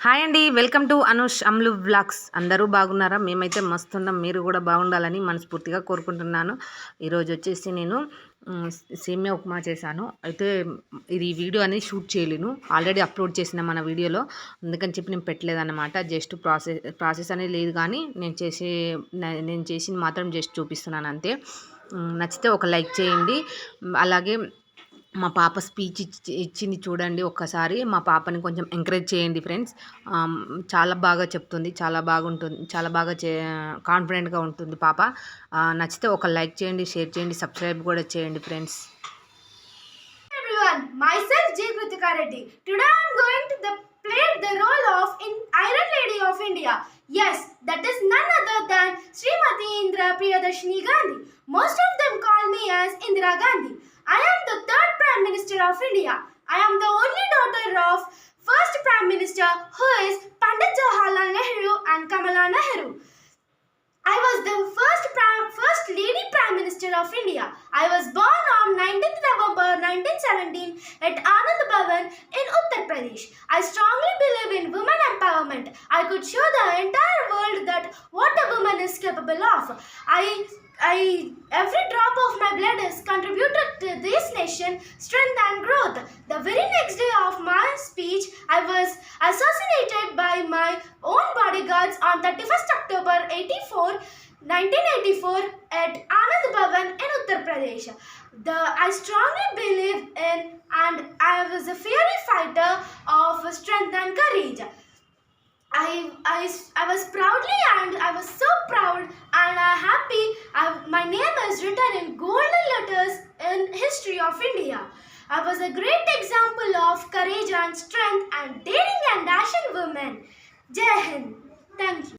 Hi అండి welcome to Anush Amlu vlogs. అందరూ బాగున్నారా? మేమైతే మస్తున్నాం మీరు కూడా బాగుండాలని మనస్ఫూర్తిగా కోరుకుంటున్నాను. ఈరోజు వచ్చేసి నేను మ్, సేమియా ఉప్మా చేశాను. అయితే ఇది వీడియో అనేది షూట్ చేయలేను. ఆల్రెడీ అప్లోడ్ చేసిన మన వీడియోలో. అందుకని చెప్పి నేను పెట్టలేదన్నమాట. జస్ట్ ప్రాసెస్ ప్రాసెస్ అనేది లేదు కానీ నేను చేసే నేను చేసింది మాత్రం జస్ట్ చూపిస్తున్నాను అంతే. నచ్చితే ఒక లైక్ చేయండి. అలాగే మా పాప స్పీచ్ ఇచ్చింది చూడండి ఒక్కసారి. మా పాపని కొంచెం ఎంకరేజ్ చేయండి ఫ్రెండ్స్. చాలా బాగా చెప్తుంది. చాలా బాగుంటుంది. చాలా బాగా చే కాన్ఫిడెంట్గా ఉంటుంది పాప. నచ్చితే ఒక లైక్ చేయండి షేర్ చేయండి సబ్స్క్రైబ్ కూడా చేయండి friends. Yes, that is none other than Srimati Indira Priyadarshini Gandhi. Most of them call me as Indira Gandhi. I am the third Prime Minister of India. I am the only daughter of first Prime Minister who is Pandit Jawaharlal Nehru and Kamala Nehru. I was the first prime, first lady prime minister of India. I was born on 19th November 1917 at Anand Bhavan in Uttar Pradesh. I strongly believe in women empowerment. I could show the entire world that what a woman is capable of. I I every drop of my blood is contributed to strength and growth. The very next day of my speech, I was assassinated by my own bodyguards on 31st October 84, 1984 at Anand Bhavan in Uttar Pradesh. The I strongly believe in and I was a fiery fighter of strength and courage. I, I, I was proudly and I was so proud and I happy I, my name is written in history of India. I was a great example of courage and strength and daring and dashing women. Jai Hind. Thank you.